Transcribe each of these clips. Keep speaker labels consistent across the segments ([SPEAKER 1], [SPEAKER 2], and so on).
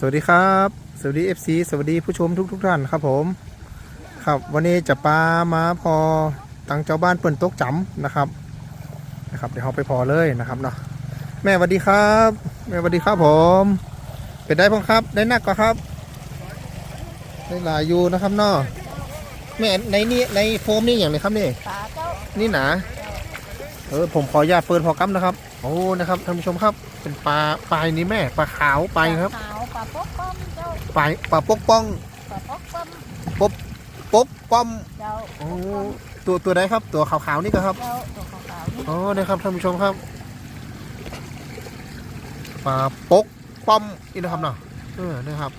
[SPEAKER 1] สวัสดีครับ สวัสดี FC สวัสดีผู้ชมทุกทุกท่านครับผม ครับวันนี้จะปลามาพอตังเจ้าบ้านเปิ่นตกจำนะครับนะครับเดี๋ยวเราไปพอเลยนะครับเนาะแม่สวัสดีครับ แม่สวัสดีครับผม เป็นได้พ้องครับ ได้นักก็ครับ ได้หลายอยู่นะครับเนาะแม่ในนี่ในโฟมนี่อย่างไรครับนี่นี่หนาเออผมขออนุญาตเปิดพอกำนะครับ โอ้นะครับท่านผู้ชมครับ เป็นปลาปลายนี่แม่ปลาขาวไปครับ
[SPEAKER 2] ลาขาวปลาป๊อกป้อมเจ้า
[SPEAKER 1] ปลายปลาปกป้อง
[SPEAKER 2] ปลาป๊อกป้อม
[SPEAKER 1] ปกป้อม
[SPEAKER 2] เจ้า
[SPEAKER 1] โอ้ตัวตัวใดครับ ตัวขาวๆนี่ก็ครับ
[SPEAKER 2] เจ้าตัวขาวๆนี่
[SPEAKER 1] อ๋อนะครับท่านผู้ชมครับปลาปกป้อมนี่นะครับเนาะเออนะครับ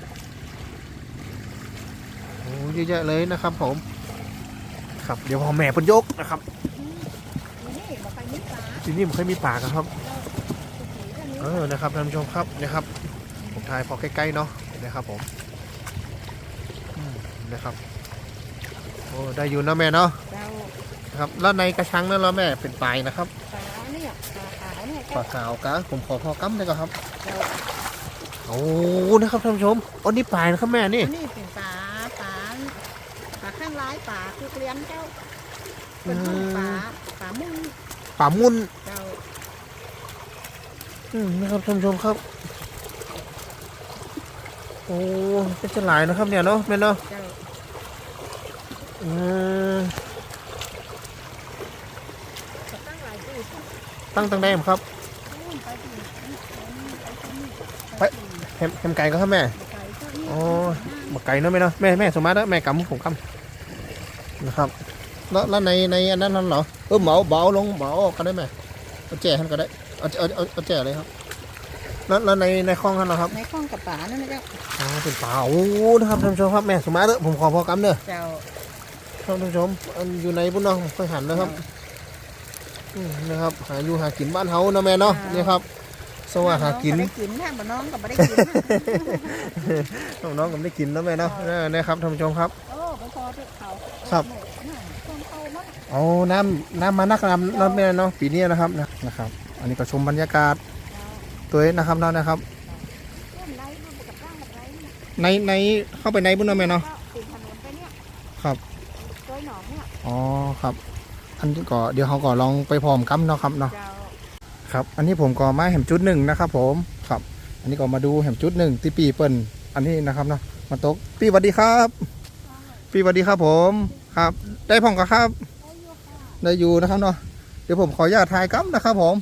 [SPEAKER 1] โอ้เยอะแยะเลยนะครับผม ครับเดี๋ยวพอแม่เปนยกนะครับ
[SPEAKER 2] นี่มาไปนี่ปลา
[SPEAKER 1] ที่นี่มันเคยมีปลากันครับ
[SPEAKER 2] สีกันนี้
[SPEAKER 1] เออนะครับท่านผู้ชมครับนะครับ ผมถ่ายพอใกล้ๆเนาะนะครับผมอืมนะครับโอ้ได้อยู่นะแม่เนาะ
[SPEAKER 2] เจ้า
[SPEAKER 1] นะครับแล้วในกระชังนั่นแล้วแม่เป็นปลายนะครับ
[SPEAKER 2] ปลาเนี่ยปลาขาวเนี่ย
[SPEAKER 1] ปลา
[SPEAKER 2] เจ้า
[SPEAKER 1] ขาวกะผมขอพอกั้มได้ก่อนครับ
[SPEAKER 2] เจ้า
[SPEAKER 1] โอ้นะครับท่านผู้ชมโอ้นี่ปลายนะครับแม่นี่
[SPEAKER 2] อันนี้เป็นปลาปลาปลาข้างร้ายปลาคือเลี้ยงเจ้าเป็นห้องปลาปลามุ่ง
[SPEAKER 1] ปลามุน
[SPEAKER 2] เจ้า
[SPEAKER 1] อืมนะครับท่านผู้ชมครับ โอ้เป็นจะหลายนะครับเนี่ยเนาะแม่เนาะ
[SPEAKER 2] เจ้า
[SPEAKER 1] อืม
[SPEAKER 2] ตั้งหลายตู้
[SPEAKER 1] ตั้งตั้งได้ไหมครับ
[SPEAKER 2] ไปที่นี่ไป
[SPEAKER 1] ไปแฮมแฮมไก่ก็ครับแม่
[SPEAKER 2] ไก่เจ้านี่
[SPEAKER 1] อ๋อบักไก่เนาะแม่เนาะแม่แม่สมมาตแม่กำผมกำนะครับแล้วแล้วในในอันนั้นนั่นเหรอเออเหมาเบาลงเบาออกก็ได้ไหมเอาแจ่ให้มันก็ได้เอาเอาเอาเอาแจเลยครับแล้วแล้วในในคลองนั่นเหรอครับ
[SPEAKER 2] ในข้องกับปลานั่นนะเจ้า
[SPEAKER 1] อ๋อเป็นปลาโอ้นะครับท่านผู้ชมครับแม่สมมาตรผมขอพอกำเด้อ
[SPEAKER 2] เจ้า
[SPEAKER 1] ท่านผู้ชมอันอยู่ในบุญเนาะค่อยหันนะครับอืมนะครับ หาอยู่หากินบ้านเฮาเนาะแม่เนาะนี่ครับสวัสดีหากิน
[SPEAKER 2] ได้กินแท้บ่น้องก็บ่ได้กิน
[SPEAKER 1] น้องๆก็ไม่ได้กินเนาะแม่เนาะเออนะครับท่านผู้ชมครับ
[SPEAKER 2] โอ้ไปพอที่เขา
[SPEAKER 1] ครับ
[SPEAKER 2] ต้นเขามั้ง
[SPEAKER 1] เอาน้ำน้ำมานักน้ำน้ำเนี่ยเนาะปีนี้นะครับนะนะครับ อันนี้ก็ชมบรรยากาศตัวเองนะครับเนาะนะครับ
[SPEAKER 2] ต้นไรมันกับร่างกับไร
[SPEAKER 1] ในในเข้าไปในบุญเนาะแม่เนาะ
[SPEAKER 2] ติดถนนไปเนี่ย
[SPEAKER 1] ครับ
[SPEAKER 2] ต้นหนองเนี่ย
[SPEAKER 1] อ๋อครับ อันนี้ก็เดี๋ยวเขาก็ลองไปพร้อมกันเนาะครับเนาะ
[SPEAKER 2] เจ้า
[SPEAKER 1] ครับ อันนี้ผมก็มาแหมจุดหนึ่งนะครับผม ครับ อันนี้ก็มาดูแหมจุดหนึ่งที่ปีเปิ่นอันนี้นะครับเนาะ มาตกปีสวัสดีครับ ปีสวัสดีครับผม ครับ ได้พ่องก็ครับ ได้อยู่นะครับเนาะ เดี๋ยวผมขออนุญาตถ่ายกั๊มนะครับผม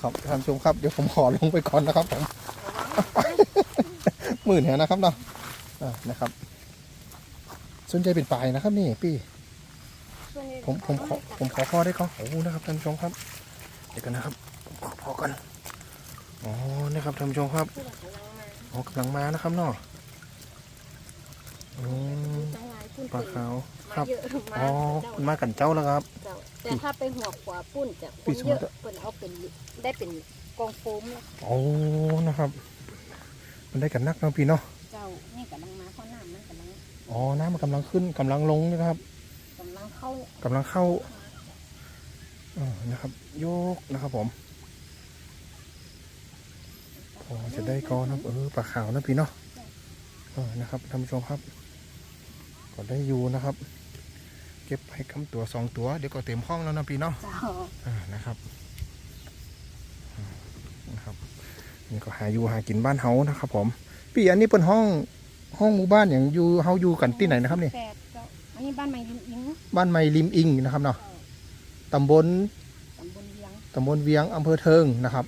[SPEAKER 1] ครับท่านผู้ชมครับ เดี๋ยวผมขอลงไปก่อนนะครับผม หมื่นแหนะครับเนาะอ่านะครับสนใจเป็นปลายนะครับนี่พี่ผมผมขอผมขอพ่อได้เขาโอ้นะครับท่านผู้ชมครับ เดี๋ยวกันนะครับผมขอพ่อกันอ๋อนะครับท่านผู้ชมครับอ๋อกำลังมานะครับเนาะอืมปลาขาวครับ
[SPEAKER 2] เยอะมา
[SPEAKER 1] อ๋อคุณมากันเจ้าแล้วครับ
[SPEAKER 2] เจ้าแต่ถ้าไปหัวขวาปุ้นจะค
[SPEAKER 1] ปี
[SPEAKER 2] น
[SPEAKER 1] ส
[SPEAKER 2] เย
[SPEAKER 1] มั
[SPEAKER 2] อะ
[SPEAKER 1] ย
[SPEAKER 2] เปิ่นเอาเป็นได้เป็นกองโฟมแล้ว
[SPEAKER 1] โอ้นะครับ มันได้กันนักเนาะพี่เนาะ
[SPEAKER 2] เจ้านี่กำลังมาเพราะน้ำมันกำลัง
[SPEAKER 1] อ๋อน้ำมันกำลังขึ้นกำลังลงนะครับ
[SPEAKER 2] กำลังเข้ากำ
[SPEAKER 1] ลังเข้าเออนะครับ โยกนะครับผมพอจะได้กอนะครับเออปลาขาวนะพี่เนาะเออนะครับท่านผู้ชมครับ ก็ได้อยู่นะครับ เก็บให้คำตัวสองตัว เดี๋ยวก็เต็มห้องแล้วนะพี่เนาะ
[SPEAKER 2] เจ้า
[SPEAKER 1] อ่านะครับอ่านะครับ นี่ก็หาอยู่หากินบ้านเฮานะครับ ผม พี่อันนี้เป็นห้องห้องหมู่บ้านอย่างอยู่เฮาอยู่กันที่ไหนนะครับนี่
[SPEAKER 2] แปดเจ้าอันนี้บ้านใหม่ริมอิง
[SPEAKER 1] บ้านไม้ริมอิงนะครับเนาะตำบล
[SPEAKER 2] ตำบลเวียง
[SPEAKER 1] ตำบลเวียงอำเภอเทิงนะครับ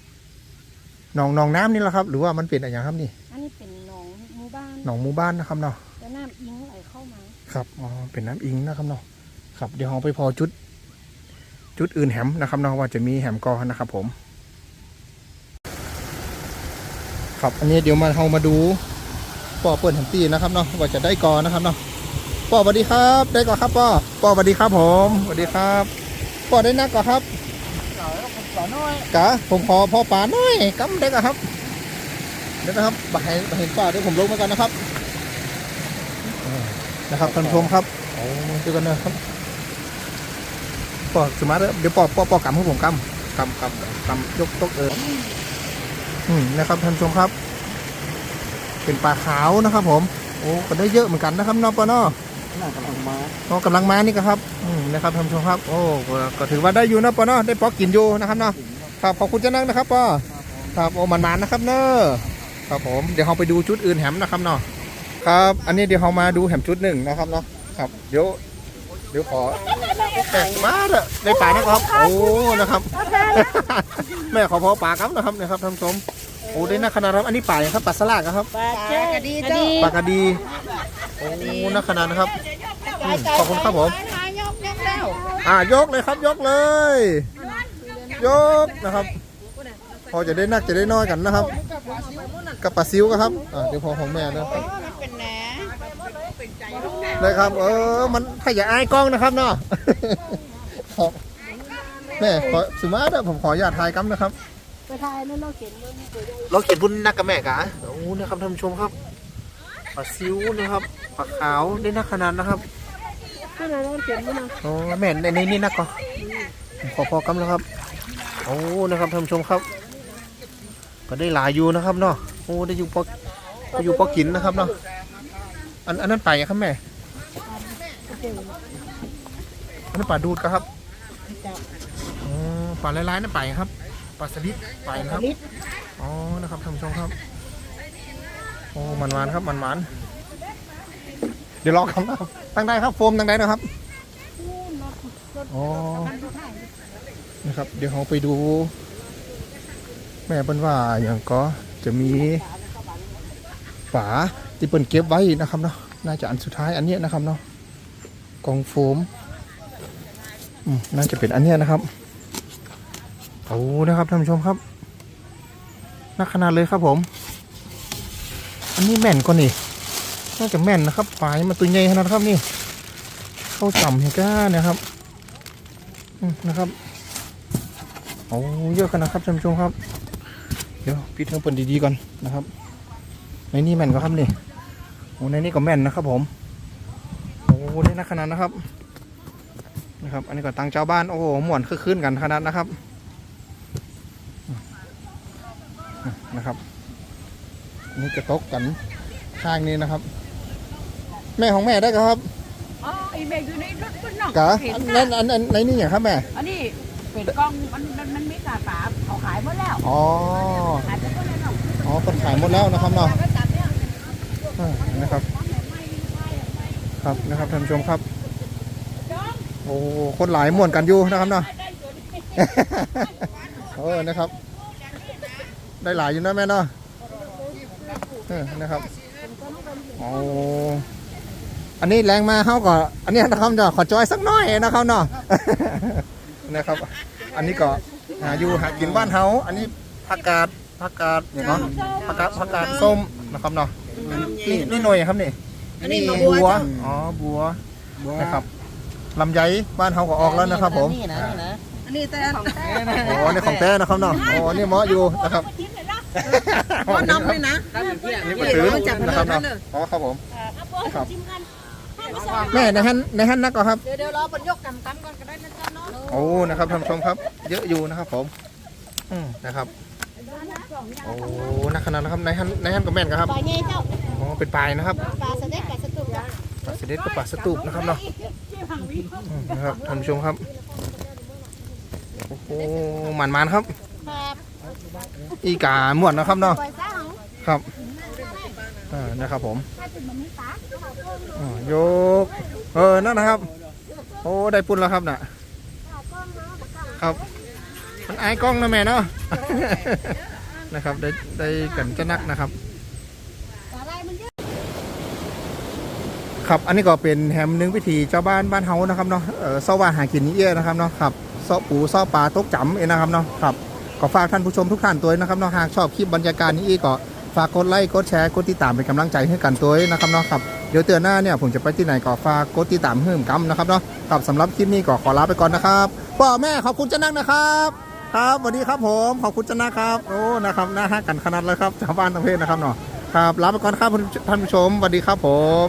[SPEAKER 1] หนองหนองน้ำนี่แหละครับ หรือว่ามันเป็นอะไรอย่างครับนี่
[SPEAKER 2] อันนี้เป็นหนองหมู่บ้าน
[SPEAKER 1] หนองหมู่บ้านนะครับเนาะ
[SPEAKER 2] แล้วน้ำอิงไหลเข้ามา
[SPEAKER 1] ครับอ๋อเป็นน้ำอิงนะครับเนาะครับเดี๋ยวเราไปพอจุด จุดอื่นแหมนะครับเนาะว่าจะมีแหมกอนะครับผม ครับ อันนี้เดี๋ยวมาเรามาดูปอเปิดแหมตีนะครับเนาะว่าจะได้กอนะครับเนาะปอสวัสดีครับ ได้กอครับปอปอสวัสดีครับผมสวัสดีครับปอได้นักกอครับ
[SPEAKER 2] เก่าผมก่อน้อย
[SPEAKER 1] กะผมขอพ่อป่าน่อยกำได้กะครับเดี๋ยวนะครับบาเห็นบาเห็นป่าเดี๋ยวผมลงมากันนะครับนะครับท่านผู้ชมครับโอ้เจอกันนะครับปอสมาร์ทเดี๋ยวปอปอปอกำให้ผมกำกำกำกำยกตกเอออืม นะครับท่านผู้ชมครับ เป็นปลาขาวนะครับ ผม โอ้ก็ได้เยอะเหมือนกันนะครับเน้องปอเนาะ
[SPEAKER 3] น่ากำลังมา
[SPEAKER 1] ก็กำลังมานี่ก็ครับอืมนะครับท่านผู้ชมครับ โอ้ก็ก็ถือว่าได้อยู่นะปอเนาะได้พอกินอยู่นะครับเนาะครับขอบคุณเจ้านักนะครับปอครับโอ้มันๆนะครับเนอะครับผมเดี๋ยวเราไปดูชุดอื่นแหมนะครับเนาะครับ อันนี้เดี๋ยวเรามาดูแหมชุดหนึ่งนะครับเนาะครับ เดี๋ยวเดี๋ยวขอแขกมาเถอะในป่านะครับ โอ้นะครับ แม่ขอพอป่าครับนะครับนะครับท่านผู้ชมโอ้ได้นักขนาดครับอันนี้ป่าอย่างครับป่าสลากครับ
[SPEAKER 2] ปลาเจ้ากระดีเจ้า
[SPEAKER 1] ปลากระดีโอ้นักขนาดนะครับอืมขอบคุณครับผม
[SPEAKER 2] นายกยกแล้ว
[SPEAKER 1] อ่ายกเลยครับยกเลย ยกนะครับ พอจะได้นักจะได้น้อยกันนะครับกับปลาซิวก็ครับอ่าเดี๋ยวพอของแม่นะครับ
[SPEAKER 2] มันเป็นแหน
[SPEAKER 1] ได้ครับ เออมันถ้าอย่าอายกล้องนะครับเนาะ ครับแม่ขอสุมาเด้อผมขออย่าตถ่ายกั๊มนะครับ
[SPEAKER 4] ไปทายนั่นเราเขียนว่ามีตัวใหญ่
[SPEAKER 1] เราเขียนบุญนักกับแม่กะโอ้นะครับท่านผู้ชมครับปลาซิวนะครับปลาขาวได้นักขนาดนะครับ
[SPEAKER 4] ขนาดเราเขียนว่านะ
[SPEAKER 1] โอ้แม่ในในนี่นักก่อนผมขอพอกำแล้วครับโอ้นะครับท่านผู้ชมครับ ก็ได้หลายอยู่นะครับเนาะโอ้ได้อยู่พอได้อยู่พอกินนะครับเนาะอันอันนั้นไปอะครับแม่อันนั้นปลาดูดครับอ๋อปลาลายๆนั่นไปครับ ปลาสลิดไปนะครับ อ๋อ นะครับท่านผู้ชมครับ โอ้ มันมันๆครับ มันมันๆเดี๋ยวรอครับนะครับตั้งได้ครับ โฟมตั้งได้นะครับอ๋อนะครับ เดี๋ยวเราไปดู แม่เปิ้นว่าอย่างก็จะมีฝาที่เปิ้นเก็บไว้นะครับเนาะ น่าจะอันสุดท้ายอันเนี้ยนะครับเนาะกล่องโฟมอืมน่าจะเป็นอันเนี้ยนะครับ โอ้นะครับท่านผู้ชมครับนักขนาดเลยครับผม อันนี้แม่นกว่านี่น่าจะแม่นนะครับฝายมันตัวใหญ่ขนาดนะครับนี่เข้าจำเห็นก้านี่ยครับนะครับโอ้เยอะขนาดครับท่านผู้ชมครับ เดี๋ยวพี่เทิงเปิดดีๆก่อนนะครับ ในนี่แม่นก็ครับนี่โอ้ในนี่ก็แม่นนะครับผมโอ้ได้นักขนาดนะครับนะครับ อันนี้ก็ตังเจ้าบ้านโอ้โหหมวนคือขึ้นกันขนาดนะครับอืม นะครับอันนี่กระตกกันข้างนี้นะครับ แม่ของแม่ได้ครับ
[SPEAKER 4] อ๋อไอเบกอยู่ในรถก็นอก
[SPEAKER 1] กะ
[SPEAKER 4] เห็น
[SPEAKER 1] อันนั้นอันอันในนี่อย่างครับแม่
[SPEAKER 4] อันนี้เป็นกล้องมันมันมันไม่กาฝาเขาขายหมดแล้ว
[SPEAKER 1] อ๋อ
[SPEAKER 4] ขายไปหมดแล้วเนาะ
[SPEAKER 1] อ๋อคนขายหมดแล้วนะครับเนาะ
[SPEAKER 4] ก็จับเนี่ย
[SPEAKER 1] อ่านะครับ ครับนะครับท่านผู้ชมครับโอ้คนหลายม่วนกันอยู่นะครับเนาะเออนะครับ ได้หลายอยู่นะแม่เนาะเออนะครับโอ้อันนี้แรงมาเข้าก่อนอันนี้นะครับเนาะขอจอยสักหน้อยนะครับเนาะนะครับ อันนี้ก็หาอยู่หากินบ้านเฮาอันนี้ผักกาดผักกาดเนี่ยเนาะผักกาดผักกาดส้มนะครับเนาะนี่นี่หน่วยครับนี่
[SPEAKER 2] อันนี้
[SPEAKER 1] บั
[SPEAKER 2] บั
[SPEAKER 1] ว
[SPEAKER 2] ว
[SPEAKER 1] อ๋อบัวนะครับลำไยบ้านเฮาก็ออกแล้วนะครับผม
[SPEAKER 2] นี่นะนี่นะอันนี้แต่
[SPEAKER 1] โอ้นี่ของแท้นะครับเนาะโอ้นี่เหมาะอยู่นะครับ
[SPEAKER 2] ว่านำเลยนะ
[SPEAKER 1] นี่มาถือนะครับเนาะอ๋อครับผมครับแม่ในฮันในฮันนักก็ครับ
[SPEAKER 2] เดี๋ยวเดี๋ยวรอปันยกกันกันก่อนก็ได้นะจ๊ะเนาะ
[SPEAKER 1] โอ้นะครับท่านผู้ชมครับ เยอะอยู่นะครับผมอืมนะครับโอ้นักขนาดนะครับในฮันในฮันก็แม่นครับ
[SPEAKER 2] ปลาใหญ่เจ้า
[SPEAKER 1] อ๋อเป็นปลายนะครับ
[SPEAKER 2] ปลาสเต็กปลาสตุกจ้ะ
[SPEAKER 1] ปลาเสด็จกับปลาสตูปนะครับเนาะอืมนะครับท่านผู้ชมครับ โอ้โหหมันมันๆครับ
[SPEAKER 2] ครับ
[SPEAKER 1] อีกาหมวดนะครับเนาะ
[SPEAKER 2] ปล่อยซะเอา
[SPEAKER 1] ครับอ่านะครับผมอ่ายก เออ นั่นนะครับ โอ้ ได้ปุ่นแล้วครับน่ะครับ มันอายกล้องนะแม่เนาะ นะครับ ได้ได้กันจะนักนะครับครับ อันนี้ก็เป็นแฮมหนึงวิธีเจ้าบ้านบ้านเฮานะครับเนาะเออเสาว่าหากินนี่เอี้ยนะครับเนาะครับ เสาะปูเสาะปลาตกจำเองนะครับเนาะครับก็ฝากท่านผู้ชมทุกท่านตัวนะครับเนาะหากชอบคลิปบรรยากาศนี้อีกก็ฝากกดไลค์กดแชร์กดติดตามเป็นกำลังใจให้กันตัวนะครับเนาะครับเดี๋ยวเตือนหน้าเนี่ยผมจะไปที่ไหนก็ฝากกดติดตามเพิ่มกันะครับเนาะครับสำหรับคลิปนี้ก็ขอลาไปก่อนนะครับพ่อแม่ขอบคุณเจ้านักนะครับครับสวัสดีครับผมขอบคุณเจ้านักครับโอ้นะครับน่าฮักกันขนาดเลยครับชาวบ้านทั้งเพศนะครับเนาะครับลาไปก่อนครับท่านผู้ชมสวัสดีครับผม